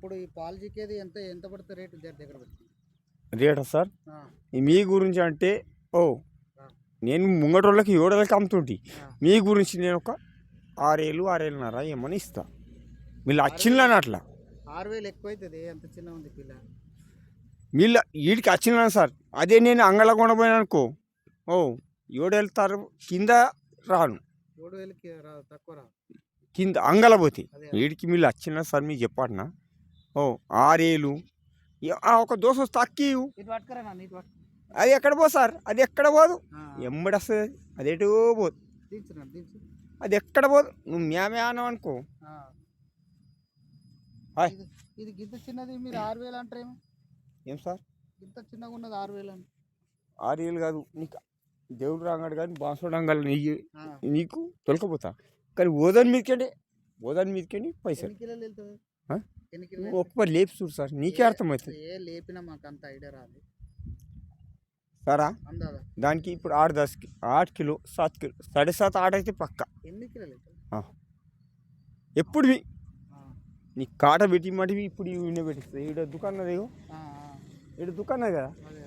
ఇప్పుడు ఈ పాలు చిక్కేది ఎంత ఎంత పడుతుంది రేటు దగ్గర రేటా సార్? మీ గురించి అంటే ఓ నేను ముంగటోళ్ళకి ఏడోళ్ళకి అమ్ముతుంటి. మీ గురించి నేను ఒక ఆరేళ్ళు ఆరేళ్ళన్నర ఏమని ఇస్తా. వీళ్ళు వచ్చిందని అట్లా. ఆరు వేలు ఎక్కువ అవుతుంది అంత చిన్న ఉంది పిల్ల. వీళ్ళ వీడికి వచ్చిన సార్. అదే నేను అంగళ కొనబోయాను అనుకో ఓ ఏడేళ్తారు కింద రాను. ఏడు వేలకి తక్కువ రా కింద అంగళ పోతే. వీడికి మీరు వచ్చిన సార్ మీకు చెప్పాడనా ఓ ఆరేళ్ళు ఇక ఆ ఒక దోశ వస్తే అక్కి ఇవ్వు. ఇటు పట్టుకురా నా నీటి పట్టు అది ఎక్కడ పో సార్? అది ఎక్కడ పోదు? ఎంబడి వస్తుంది. అది ఎటో పోదు. అది ఎక్కడ పోదు? నువ్వు మేమే అన్నావు అనుకో. ఇది- గింత చిన్నది మీరు ఆరు వేలు అంటారేమో ఏం సార్? ఇంత చిన్నగా ఉన్నది ఆరు వేలు అని ఆరేళ్ళు కాదు. నీకు దేవుడు రాగాడు కానీ బాసుడు రంగాలు నీకు. నీకు తొలకపోతా. కానీ ఓదాని మీదకండి ఓదాని మీదకండి పైసలు. ఒక్కసారి లేపు? చూడు సార్ నీకే అర్థమవుతుంది ఏ లేపినా మాకు అంత ఐడియా రాదు. సారా? దానికి ఇప్పుడు ఆరు దశకి ఆరు కిలో సాత్ కిలో సాడే సాత్ ఆట అయితే పక్క. ఎప్పుడు నీ కాట పెట్టి మటివి ఇప్పుడు ఈయన పెట్టిస్తుంది ఈడ దుకాణం అదేగో ఈడ దుకాణం కదా?